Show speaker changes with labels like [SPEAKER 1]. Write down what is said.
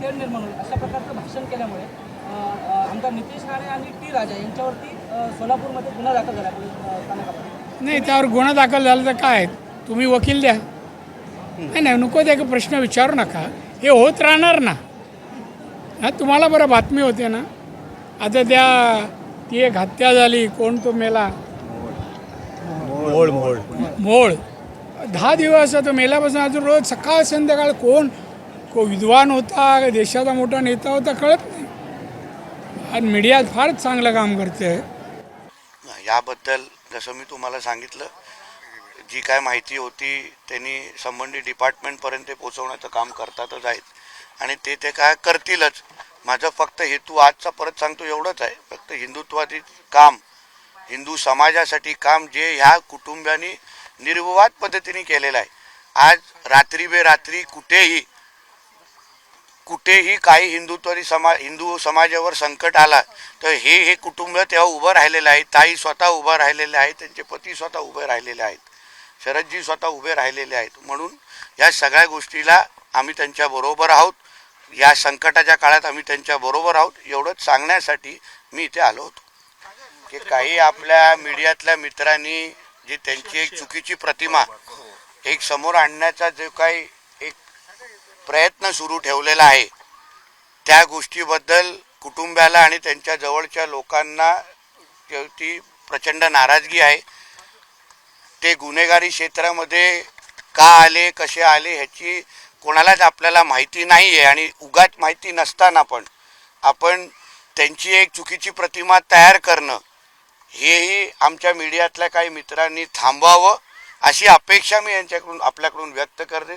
[SPEAKER 1] तेढ निर्माण होईल अशा प्रकारचं भाषण केल्यामुळे आमदार नितेश राणे आणि टी राजा यांच्यावरती सोलापूरमध्ये गुन्हा दाखल झाला
[SPEAKER 2] नाही त्यावर गुन्हा दाखल झाला तर काय? तुम्ही वकील द्या. नाही नाही नको ते प्रश्न विचारू नका. हे होत राहणार ना? हा तुम्हाला बरं बातमी होते ना? आता त्या ती एक हत्या झाली कोण तो मेला?
[SPEAKER 3] मोळ मोळ
[SPEAKER 2] मोळ दहा दिवस तो मेल्यापासून अजून रोज सकाळ संध्याकाळ कोण को विद्वान होता देशाचा मोठा नेता होता कळत नाही. आणि मीडिया फारच चांगलं काम करते
[SPEAKER 4] याबद्दल जसं मी तुम्हाला सांगितलं जी काय माहिती होती त्यांनी संबंधित डिपार्टमेंटपर्यंत ते पोहोचवण्याचं काम करतातच आहेत. आणि ते ते काय करतीलच. माझं फक्त हेतू आजचा परत सांगतो एवढंच आहे. फक्त हिंदुत्वादी काम हिंदू समाजासाठी काम जे ह्या कुटुंबियांनी निर्विवाद पद्धतीने केलेलं आहे. आज रात्री बे रात्री कुठेही कुठेही काही हिंदुत्वरी समा हिंदू समाजावर संकट आला तर हे हे कुटुंब तेव्हा उभं राहिलेलं आहे. ताई स्वतः उभं राहिलेले आहेत त्यांचे पती स्वतः उभे राहिलेले आहेत. शरदजी स्वतः उभे राहिलेले आहेत. म्हणून या सगळ्या गोष्टीला आम्ही त्यांच्या बरोबर आहोत. या संकटाच्या काळात आम्ही त्यांच्या बरोबर आहोत. एवढंच सांगण्यासाठी मी इथे आलो होतो. की काही आपल्या मीडियातल्या मित्रांनी जी त्यांची एक चुकीची प्रतिमा एक समोर आणण्याचा जो काही प्रयत्न सुरू ठेवलेला आहे. त्या गोष्टीबद्दल कुटुंबाला आणि त्यांच्या जवळच्या लोकांना ती प्रचंड नाराजगी आहे. ते गुन्हेगारी क्षेत्रामध्ये का आले कसे आले ह्याची कोणालाच आपल्याला माहिती नाही आहे आणि उगाच माहिती नसताना पण आपण त्यांची एक चुकीची प्रतिमा तयार करणं हेही आमच्या मीडियातल्या काही मित्रांनी थांबवावं अशी अपेक्षा मी यांच्याकडून आपल्याकडून व्यक्त करते.